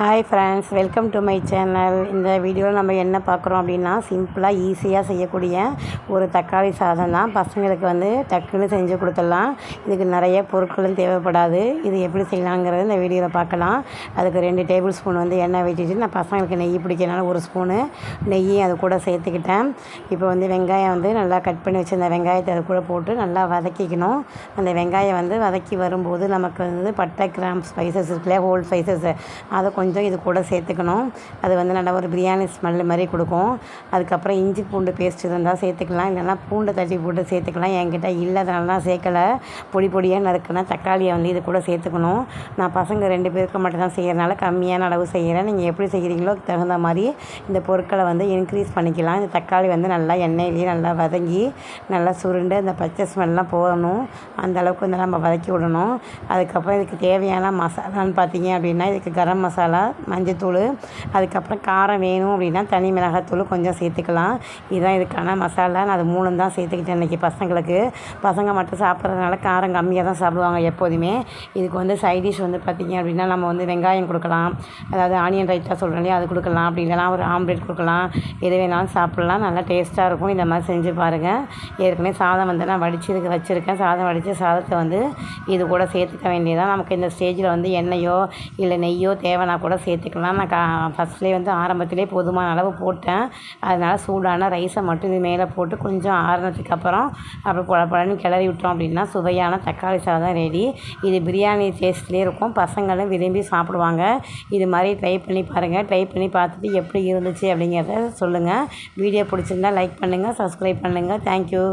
Hi friends welcome to my channel இந்த வீடியோவில் நம்ம என்ன பார்க்குறோம் அப்படின்னா சிம்பிளாக ஈஸியாக செய்யக்கூடிய ஒரு தக்காளி சாதம் தான். பசங்களுக்கு வந்து டக்குன்னு செஞ்சு கொடுத்துடலாம். இதுக்கு நிறைய பொருட்களும் தேவைப்படாது. இது எப்படி செய்யலாங்கிறது இந்த வீடியோவில் பார்க்கலாம். அதுக்கு ரெண்டு டேபிள் ஸ்பூன் வந்து எண்ணெய் வச்சுட்டு நான் பசங்களுக்கு நெய் பிடிக்கிறனால ஒரு ஸ்பூனு நெய்யும் அது கூட சேர்த்துக்கிட்டேன். இப்போ வந்து வெங்காயம் வந்து நல்லா கட் பண்ணி வச்சுருந்த வெங்காயத்தை அது கூட போட்டு நல்லா வதக்கிக்கணும். அந்த வெங்காயம் வந்து வதக்கி வரும்போது நமக்கு வந்து பட்டை கிராம் ஸ்பைசஸ் இருக்குல்லையா ஹோல் ஸ்பைசஸ் அதை கொஞ்சம் கொஞ்சம் இது கூட சேர்த்துக்கணும். அது வந்து நல்லா ஒரு பிரியாணி ஸ்மெல் மாதிரி கொடுக்கும். அதுக்கப்புறம் இஞ்சி பூண்டு பேஸ்ட் இருந்தால் சேர்த்துக்கலாம். இல்லைன்னா பூண்டை தட்டி போட்டு சேர்த்துக்கலாம். என்கிட்ட இல்லாதனால தான் சேர்க்கலை. பொடி பொடியாக நறுக்குனா தக்காளியை வந்து இது கூட சேர்த்துக்கணும். நான் பசங்க ரெண்டு பேருக்கு மட்டும் தான் செய்கிறனால கம்மியான அளவு செய்கிறேன் நீங்கள் எப்படி செய்கிறீங்களோ தகுந்த மாதிரி இந்த பொருட்களை வந்து இன்க்ரீஸ் பண்ணிக்கலாம். இந்த தக்காளி வந்து நல்லா எண்ணெயிலேயே நல்லா வதங்கி நல்லா சுருண்டு அந்த பச்சை ஸ்மெல்லாம் போகணும் அந்த அளவுக்கு வந்து நம்ம வதக்கி விடணும். அதுக்கப்புறம் இதுக்கு தேவையான மசாலான்னு பார்த்தீங்க அப்படின்னா இதுக்கு கரம் மசாலா மஞ்சத்தூள் அதுக்கப்புறம் காரம் வேணும் அப்படின்னா தனி மிளகாத்தூள் கொஞ்சம் சேர்த்துக்கலாம். இதுதான் இதுக்கான மசாலா. நான் அது மூணு தான் சேர்த்துக்கிட்டேன் இன்றைக்கி பசங்களுக்கு. பசங்க மட்டும் சாப்பிட்றதுனால காரம் கம்மியாக தான் சாப்பிடுவாங்க எப்போதுமே. இதுக்கு வந்து சைடிஷ் வந்து பார்த்திங்க அப்படின்னா நம்ம வந்து வெங்காயம் கொடுக்கலாம். அதாவது ஆனியன் ரைத்தா சொல்கிறோம் இல்லையா அது கொடுக்கலாம். அப்படி இல்லைனா ஒரு ஆம்லேட் கொடுக்கலாம். எது வேணாலும் சாப்பிட்லாம். நல்லா டேஸ்ட்டாக இருக்கும். இந்த மாதிரி செஞ்சு பாருங்கள் ஏற்கனவே சாதம் வந்து நான் வடித்து இதுக்கு வச்சுருக்கேன். சாதம் வடித்து சாதத்தை வந்து இது கூட சேர்த்துக்க வேண்டியதான் நமக்கு இந்த ஸ்டேஜில் வந்து எண்ணெயோ இல்லை நெய்யோ தேவைன்னா கூட சேர்த்துக்கலாம். நான் கா ஃபஸ்ட்லேயே வந்து ஆரம்பத்திலே போதுமான அளவு போட்டேன். அதனால் சூடான ரைஸை மட்டும் இது மேலே போட்டு கொஞ்சம் ஆறுனதுக்கு அப்புறம் அப்புறம் குழ கிளறி விட்டோம் அப்படின்னா சுவையான தக்காளி சாதம் ரெடி இது பிரியாணி டேஸ்ட்லேயே இருக்கும். பசங்களும் விரும்பி சாப்பிடுவாங்க. இது மாதிரி ட்ரை பண்ணி பாருங்கள் ட்ரை பண்ணி பார்த்துட்டு எப்படி இருந்துச்சு அப்படிங்கிறத சொல்லுங்கள் வீடியோ பிடிச்சிருந்தா லைக் பண்ணுங்கள் சப்ஸ்கிரைப் பண்ணுங்கள் தேங்க்யூ